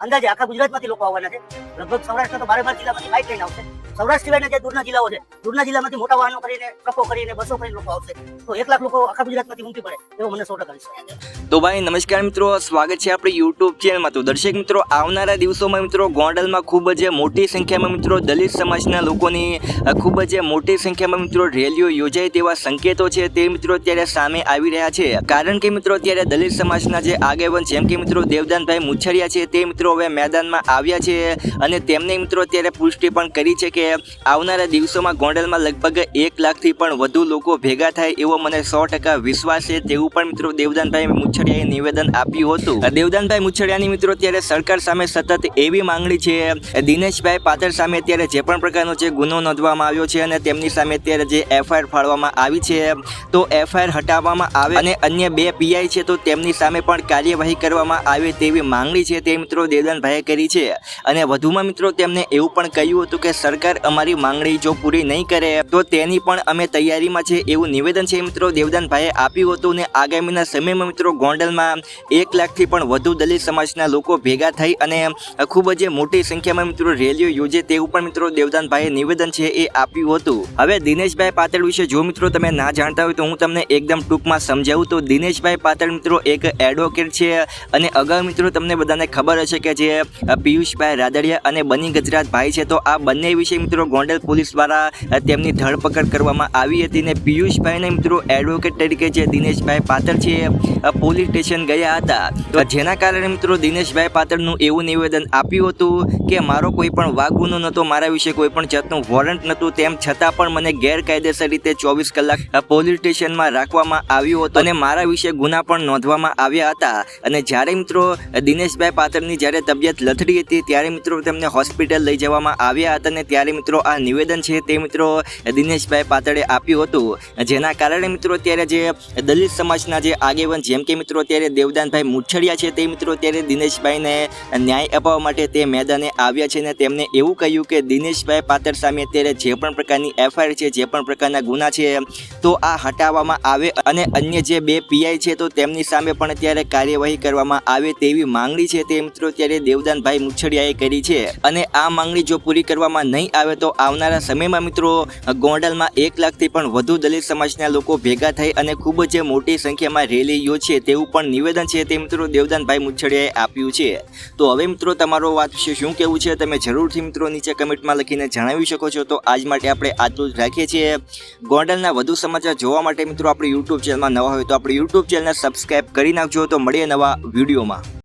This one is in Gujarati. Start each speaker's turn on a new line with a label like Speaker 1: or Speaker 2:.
Speaker 1: અંદાજે આખા ગુજરાતમાંથી લોકો આવવાના છે. લગભગ સૌરાષ્ટ્ર તો બારે બાર જિલ્લામાંથી બાઇક લઈને આવશે. સૌરાષ્ટ્ર સિવાયના જે દૂરના જિલ્લાઓ છે, દૂરના જિલ્લામાંથી મોટા વાહનો કરીને, ટ્રકો કરીને, બસો કરીને લોકો આવશે. તો એક લાખ લોકો આખા ગુજરાતમાંથી ઉમટી પડે, એવો મને સો ટકા વિશ્વાસ
Speaker 2: તો ભાઈ, નમસ્કાર મિત્રો, સ્વાગત છે આપણી યુટ્યુબ ચેનલમાં તો દર્શક મિત્રો, આવનારા દિવસોમાં મિત્રો, ગોંડલમાં ખૂબ જ મોટી સંખ્યામાં મિત્રો, દલિત સમાજના લોકોની ખૂબ જ મોટી સંખ્યામાં મિત્રો, રેલીઓ યોજાય તેવા સંકેતો છે તે મિત્રો અત્યારે સામે આવી રહ્યા છે. કારણ કે મિત્રો, અત્યારે દલિત સમાજના જે આગેવાન જેમ કે મિત્રો દેવદાનભાઈ મુછરિયા છે, તે મિત્રો હવે મેદાનમાં આવ્યા છે અને તેમને મિત્રો અત્યારે પુષ્ટિ પણ કરી છે કે આવનારા દિવસોમાં ગોંડલમાં લગભગ એક લાખથી પણ વધુ લોકો ભેગા થાય એવો મને સો ટકા વિશ્વાસ છે તેવું પણ મિત્રો દેવદાનભાઈ મુછડિયાએ નિવેદન આપ્યું હતું. દેવદાનભાઈ મુછડિયાની મિત્રો અત્યારે સરકાર સામે સતત એવી માંગણી છે દિનેશભાઈ પાતર સામે અત્યારે જે પણ પ્રકારનો જે ગુનો નોંધવામાં આવ્યો છે અને તેમની સામે અત્યારે જે એફઆઈઆર ફાળવામાં આવી છે, તો એફઆઈઆર હટાવવામાં આવે અને અન્ય બે પીઆઈ છે, તો તેમની સામે પણ કાર્યવાહી કરવામાં આવે તેવી માંગણી છે તે મિત્રો દેવદાનભાઈએ કરી છે. અને વધુમાં મિત્રો તેમને એવું પણ કહ્યું હતું કે સરકાર અમારી માંગણી જો પૂરી નહીં કરે, તો તેની પણ અમે તૈયારીમાં છે એવું નિવેદન છે મિત્રો દેવદાનભાઈએ આપ્યું હતું અને આગામીના સમયમાં મિત્રો ગોંડલમાં એક લાખથી પણ વધુ દલિત સમાજના લોકો ભેગા થઈ અને ખૂબ જ મોટી સંખ્યામાં મિત્રો રેલીઓ યોજે તેવું પણ મિત્રો દેવદાનભાઈએ નિવેદન છે એ આપ્યું હતું. હવે દિનેશભાઈ પાતળ વિશે જો મિત્રો તમે ના જાણતા હોય તો હું તમને એકદમ ટૂંકમાં સમજાવું તો દિનેશભાઈ પાતળ મિત્રો એક એડવોકેટ છે અને અગાઉ મિત્રો તમને બધાને ખબર હશે કે જે પિયુષભાઈ રાદડિયા અને બની ગજરાત ભાઈ છે તો આ બંને વિશે મિત્રો ગોંડલ પોલીસ દ્વારા તેમની ધરપકડ કરવામાં આવી હતી ને પિયુષભાઈને મિત્રો એડવોકેટ તરીકે જે દિનેશભાઈ પાતળ છે અ, પોલીસ સ્ટેશન ગયા હતા. તો જેના કારણે મિત્રો દિનેશભાઈ પાતળનું એવું નિવેદન આપ્યું હતું કે મારો કોઈ પણ વાગુનો નહોતો, મારા વિશે કોઈ પણ જાતનું વોરંટ નહોતું, તેમ છતાં પણ મને ગેરકાયદેસર રીતે ચોવીસ કલાક પોલીસ સ્ટેશનમાં રાખવામાં આવ્યું હતું અને મારા વિશે ગુના પણ નોંધવામાં આવ્યા હતા. અને જ્યારે મિત્રો દિનેશભાઈ પાતળની જ્યારે તબિયત લથડી હતી, ત્યારે મિત્રો તેમને હોસ્પિટલ લઈ જવામાં આવ્યા હતા અને ત્યારે મિત્રો આ નિવેદન છે તે મિત્રો દિનેશભાઈ પાતળે આપ્યું હતું. જેના કારણે મિત્રો અત્યારે જે દલિત સમાજના જે આગેવાન, જેમ કે મિત્રો, અત્યારે દેવદાનભાઈ મુછડિયા છે. તે મિત્રો, અત્યારે દિનેશભાઈને ન્યાય અપાવવા માટે તે મેદાને આવ્યા છે અને તેમને એવું કહ્યું કે દિનેશભાઈ પાતળ સામે અત્યારે જે પણ પ્રકારની એફઆઈઆર છે, જે પણ પ્રકારના ગુના છે, તો આ હટાવવામાં આવે અને અન્ય જે બે પીઆઈ છે, તો તેમની સામે પણ અત્યારે કાર્યવાહી કરવામાં આવે તેવી માંગણી છે તે મિત્રો અત્યારે દેવદાનભાઈ મુછડિયાએ કરી છે. અને આ માંગણી જો પૂરી કરવામાં નહીં આવે, તો આવનારા સમયમાં મિત્રો, ગોંડલમાં એક લાખથી પણ વધુ દલિત સમાજના લોકો ભેગા થઈ અને ખૂબ જ મોટી સંખ્યામાં રેલી યોજશે તેવું પણ નિવેદન છે તે મિત્રો દેવદાનભાઈ મુછડિયાએ આપ્યું છે. તો હવે મિત્રો તમારો વાત વિશે શું કહેવું છે તમે જરૂરથી મિત્રો નીચે કમેન્ટમાં લખીને જણાવી શકો છો. તો આજ માટે આપણે આટલું જ રાખીએ છીએ. ગોંડલના વધુ સમાચાર જોવા માટે મિત્રો આપણી યુટ્યુબ ચેનલમાં નવા હોય તો આપણી યુટ્યુબ ચેનલને સબસ્ક્રાઈબ કરી નાખજો. તો મળીએ નવા વિડીયોમાં.